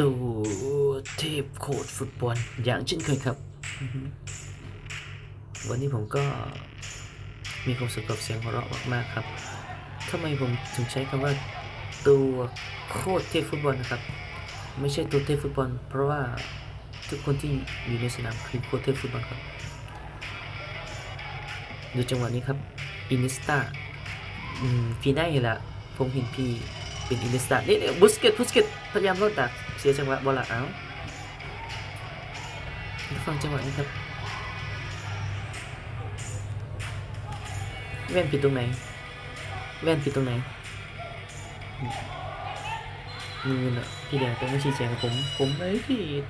ตัวเทพโคตรฟุตบอลอย่างเช่นเคยครับอือฮึวันนี้ผมก็มีความสุขกับเสียงหัวเราะมากๆครับทำไมผมถึงใช้คำว่าตัวโคตรเทพฟุตบอลนะครับ ไม่ใช่ตัวเทพฟุตบอล เพราะว่าทุกคนที่อยู่ในสนามคือโคตรเทพฟุตบอลครับ ดูจังหวะนี้ครับอินิสตาอืมฟีน่าเห็นละผมเห็นพี่ เป็นอินิสตาเนี่นี่บุสเกตบุสเกตพยายามรอดดักเสียจังหวะบอลละเอาฟังจังหวะนี้ครับแว่นผิดตรงไหนแว่นผิดตรงไหนมือน่ะพี่แดงต้องมาชี้แจงกับผม ผมไม่ผิด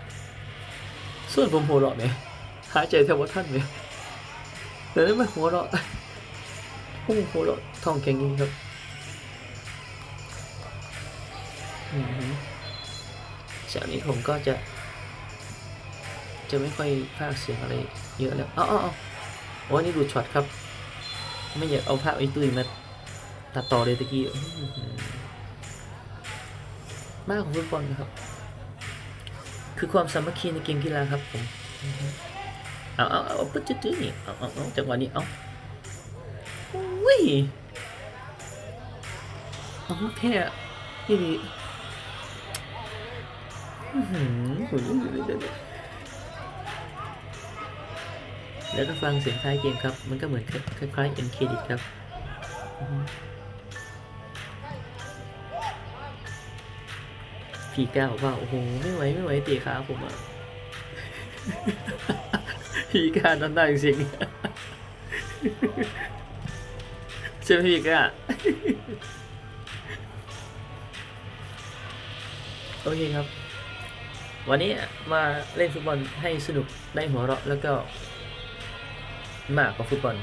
ส่วนผมหัวเราะเนี่ยหายใจแทบว่าท่านเนี่ยเดี๋ยวนี้มหัวเราะพุ่งหัวเราะท้องแข็งจริงครับ จากนี้ผมก็จะ จะไม่ค่อยพากเสียงอะไรเยอะแล้วอ๋ออ๋อโอ้นี่ดูช็อตครับ ไม่อยากเอาภาพไอ้ตุ้ยมาตัดต่อเลยตะกี้มากของฟุตบอลนะครับ คือความสามัคคีในเกมกีฬาครับผมเอาเอาเอาปึ๊ดจืดๆนี่เอาเอาเอาจังหวะนี้เอาอุ้ยเอาแพ้ยี่ แล้วก็ฟังเสียงท้ายเกมครับ มันก็เหมือนคล้ายๆ end credit ครับอื้อหือพี่ก้าวว่าโอ้โห ไม่ไหว ไม่ไหวเตะขาผมอะพี่ก้านั่นได้จริงใช่ไหมพี่ก้าโอเคครับ วันนี้มาเล่นฟุตบอลให้สนุกได้หัวเราะแล้วก็มากกว่าฟุตบอล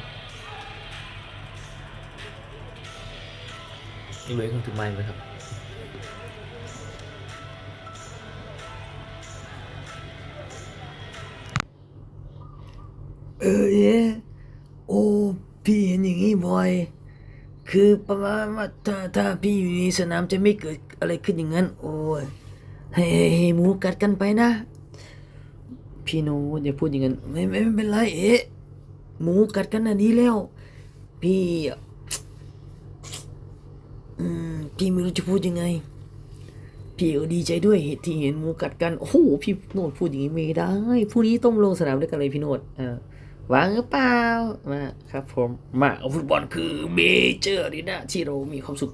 นี่เว้ยคงถึงไม้ไหมครับเออเอ๊ะโอ้พี่เห็นอย่างนี้บ่อยคือประมาณว่าถ้าถ้าพี่อยู่ในสนามจะไม่เกิดอะไรขึ้นอย่างนั้น โอ้ย ให้ให้หมูกัดกันไปนะ พี่โนอย่าพูดอย่างนั้นไม่ไม่ไม่เป็นไรเอ๊ะหมูกัดกันน่ะดีแล้ว พี่อืมพี่ไม่รู้จะพูดยังไง พี่ก็ดีใจด้วยที่เห็นหมูกัดกันโอ้โหพี่โนดพูดอย่างนี้ไม่ได้พรุ่งนี้ต้องลงสนามด้วยกันเลยพี่โนดเออวางหรือเปล่ามาครับผมมาฟุตบอลคือเมเจอร์นี่นะที่เรามีความสุข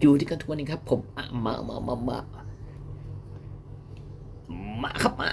อยู่ด้วยกันทุกวันนี้ครับ ผมมามามามา มาครับมา